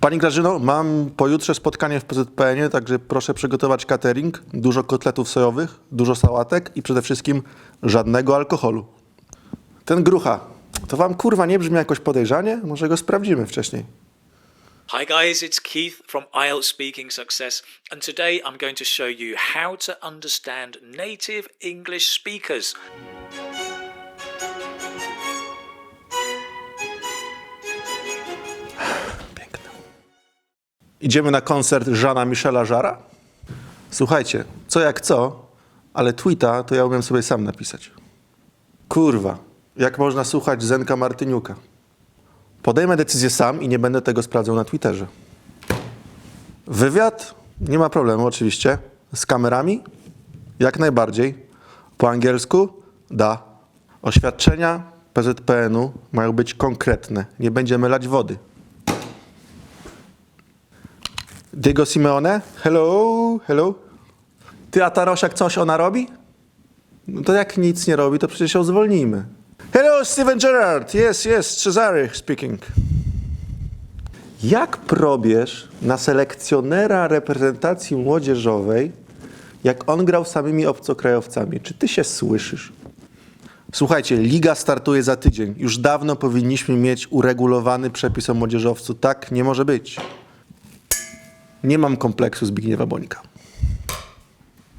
Pani Grażyno, mam pojutrze spotkanie w PZPN-ie, także proszę przygotować catering, dużo kotletów sojowych, dużo sałatek i przede wszystkim żadnego alkoholu. Ten grucha, to wam kurwa nie brzmi jakoś podejrzanie? Może go sprawdzimy wcześniej. Hi guys, it's Keith from IELTS Speaking Success, and today I'm going to show you how to understand native English speakers. Idziemy na koncert Żana Michela Żara? Słuchajcie, co jak co, ale tweeta to ja umiem sobie sam napisać. Kurwa, jak można słuchać Zenka Martyniuka? Podejmę decyzję sam i nie będę tego sprawdzał na Twitterze. Wywiad? Nie ma problemu, oczywiście. Z kamerami? Jak najbardziej. Po angielsku? Da. Oświadczenia PZPN-u mają być konkretne. Nie będziemy lać wody. Diego Simeone? Hello, hello. Ty, a ta Rosiak coś ona robi? No to jak nic nie robi, to przecież ją zwolnijmy. Hello, Steven Gerrard. Yes, yes, Cezary speaking. Jak probierz na selekcjonera reprezentacji młodzieżowej, jak on grał samymi obcokrajowcami? Czy ty się słyszysz? Słuchajcie, liga startuje za tydzień. Już dawno powinniśmy mieć uregulowany przepis o młodzieżowcu. Tak nie może być. Nie mam kompleksu Zbigniewa Bońka.